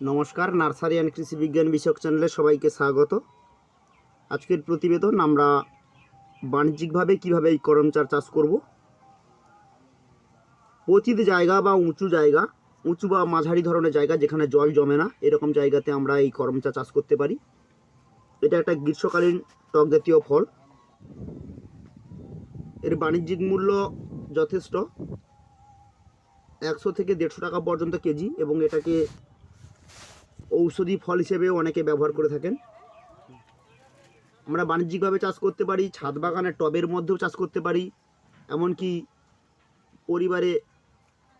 নমস্কার, nursery and কৃষি বিজ্ঞান বিষয়ক চ্যানেলে সবাইকে স্বাগত। আজকের প্রতিবেদন আমরা বাণিজ্যিকভাবে কীভাবে এই করম চার চাষ করব। পতিত জায়গা বা উঁচু জায়গা, উঁচু বা মাঝারি ধরনের জায়গা যেখানে জল জমে না, এরকম জায়গাতে আমরা এই করমচা চাষ করতে পারি। এটা একটা গ্রীষ্মকালীন টক জাতীয় ফল। এর বাণিজ্যিক মূল্য যথেষ্ট। একশো থেকে দেড়শো টাকা পর্যন্ত কেজি এবং এটাকে ঔষধি ফল হিসেবেও অনেকে ব্যবহার করে থাকেন। আমরা বাণিজ্যিকভাবে চাষ করতে পারি, ছাদ বাগানের টবের মধ্যেও চাষ করতে পারি, এমনকি পরিবারে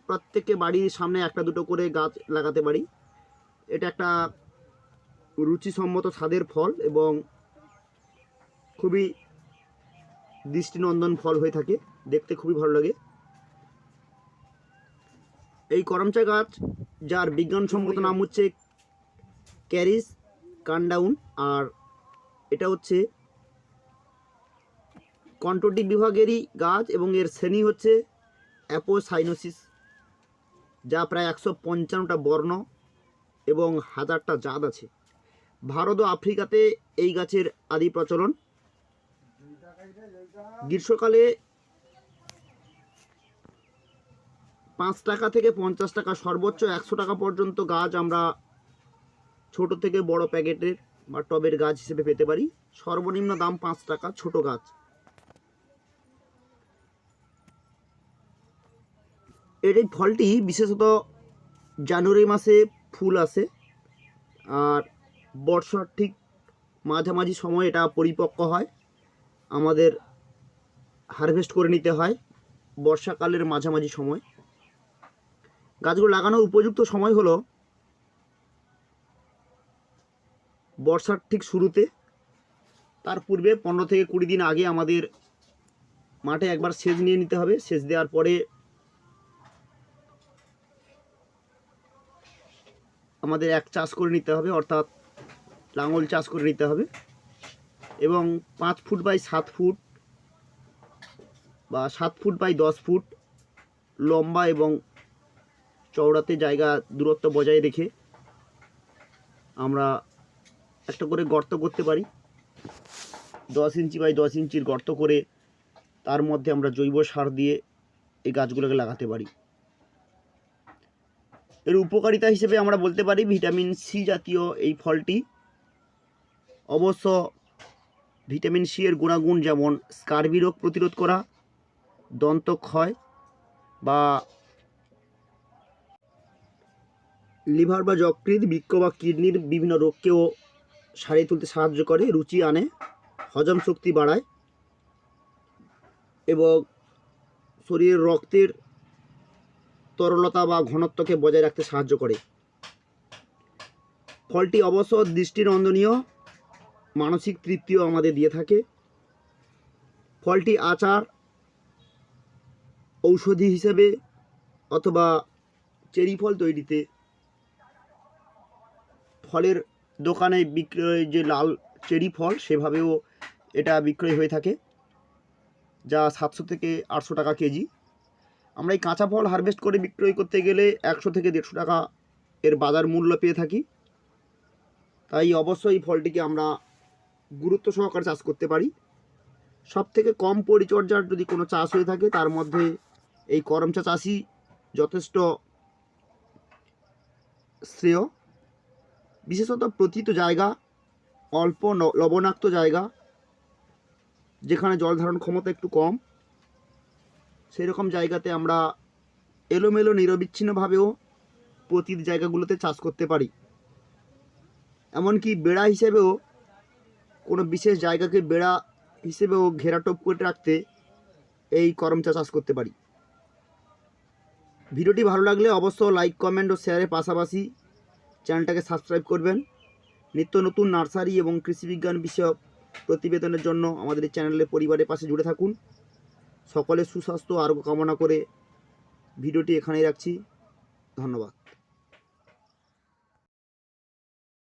প্রত্যেকে বাড়ির সামনে একটা দুটো করে গাছ লাগাতে পারি। এটা একটা রুচিসম্মত ছাদের ফল এবং খুবই দৃষ্টিনন্দন ফল হয়ে থাকে, দেখতে খুবই ভালো লাগে। এই করমচা গাছ, যার বিজ্ঞানসম্মত নাম হচ্ছে ক্যারিস কানডাউন আর এটা হচ্ছে কন্ট্রোটিক বিভাগেরই গাছ এবং এর শ্রেণি হচ্ছে অ্যাপোসাইনোসিস, যা প্রায় একশো পঞ্চান্নটা বর্ণ এবং হাজারটা জাত আছে। ভারত ও আফ্রিকাতে এই গাছের আদি প্রচলন। গ্রীষ্মকালে পাঁচ টাকা থেকে পঞ্চাশ টাকা সর্বোচ্চ একশো টাকা পর্যন্ত গাছ আমরা ছোট থেকে বড় প্যাকেটের বা টবের গাছ হিসেবে পেতে পারি। সর্বনিম্ন দাম পাঁচ টাকা, ছোট গাছ। এর এই ফলটি বিশেষত জানুয়ারি মাসে ফুল আসে। আর বর্ষার ঠিক মাঝামাঝি সময় এটা পরিপক্ক হয়। আমাদের হারভেস্ট করে নিতে হয় বর্ষাকালের মাঝামাঝি সময়। গাছগুলো লাগানোর উপযুক্ত সময় হলো বর্ষার ঠিক শুরুতে, তার পূর্বে পনেরো থেকে কুড়ি দিন আগে আমাদের মাঠে একবার সেচ নিয়ে নিতে হবে। সেচ দেওয়ার পরে আমাদের এক চাষ করে নিতে হবে, অর্থাৎ লাঙল চাষ করে নিতে হবে এবং পাঁচ ফুট বাই সাত ফুট বা সাত ফুট বাই দশ ফুট লম্বা এবং চওড়াতে জায়গা দূরত্ব বজায় রেখে আমরা একটা করে গর্ত করতে পারি। দশ ইঞ্চি বাই দশ ইঞ্চির গর্ত করে তার মধ্যে আমরা জৈব সার দিয়ে এই গাছগুলোকে লাগাতে পারি। এর উপকারিতা হিসেবে আমরা বলতে পারি ভিটামিন সি জাতীয় এই ফলটি। অবশ্য ভিটামিন সি এর গুণাগুণ যেমন স্কার্বি রোগ প্রতিরোধ করা দন্তক্ষয় বা লিভার বা যকৃত বৃক্ষ বা কিডনির বিভিন্ন রোগকেও সারিয়ে তুলতে সাহায্য করে, রুচি আনে, হজম শক্তি বাড়ায় এবং শরীরের রক্তের তরলতা বা ঘনত্বকে বজায় রাখতে সাহায্য করে। ফলটি অবশ্য দৃষ্টিনন্দনীয় মানসিক তৃপ্তিও আমাদের দিয়ে থাকে। ফলটি আচার, ঔষধি হিসেবে অথবা চেরি ফল তৈরিতে ফলের দোকানে বিক্রয় যে লাল চেরি ফল, সেভাবেও এটা বিক্রয় হয়ে থাকে। যা সাতশো থেকে আটশো টাকা কেজি। আমরা এই কাঁচা ফল হারভেস্ট করে বিক্রয় করতে গেলে একশো থেকে দেড়শো টাকা এর বাজার মূল্য পেয়ে থাকি। তাই অবশ্যই এই ফলটিকে আমরা গুরুত্ব সহকারে চাষ করতে পারি। সব থেকে কম পরিচর্যার যদি কোনো চাষ হয়ে থাকে, তার মধ্যে এই করম চা চাষই যথেষ্ট শ্রেয়। বিশেষত প্রতিত জায়গা, অল্প লবণাক্ত জায়গা, যেখানে জল ধারণ ক্ষমতা একটু কম সেই রকম জায়গাতে আমরা এলোমেলো নিরবিচ্ছিন্নভাবেও প্রতিত জায়গাগুলোতে চাষ করতে পারি। এমনকি বেড়া হিসেবেও, কোনো বিশেষ জায়গাকে বেড়া হিসেবেও ঘেরাটোপ করে রাখতে এই করমচা চাষ করতে পারি। ভিডিওটি ভালো লাগলে অবশ্য লাইক, কমেন্ট ও শেয়ারের পাশাপাশি চ্যানেলটাকে সাবস্ক্রাইব করবেন। নিত্য নতুন নার্সারি এবং কৃষিবিজ্ঞান বিষয়ক প্রতিবেদনের জন্য আমাদের এই চ্যানেলে পরিবারের পাশে জুড়ে থাকুন। সকলের সুস্বাস্থ্য, আরোগ্য কামনা করে ভিডিওটি এখানেই রাখছি। ধন্যবাদ।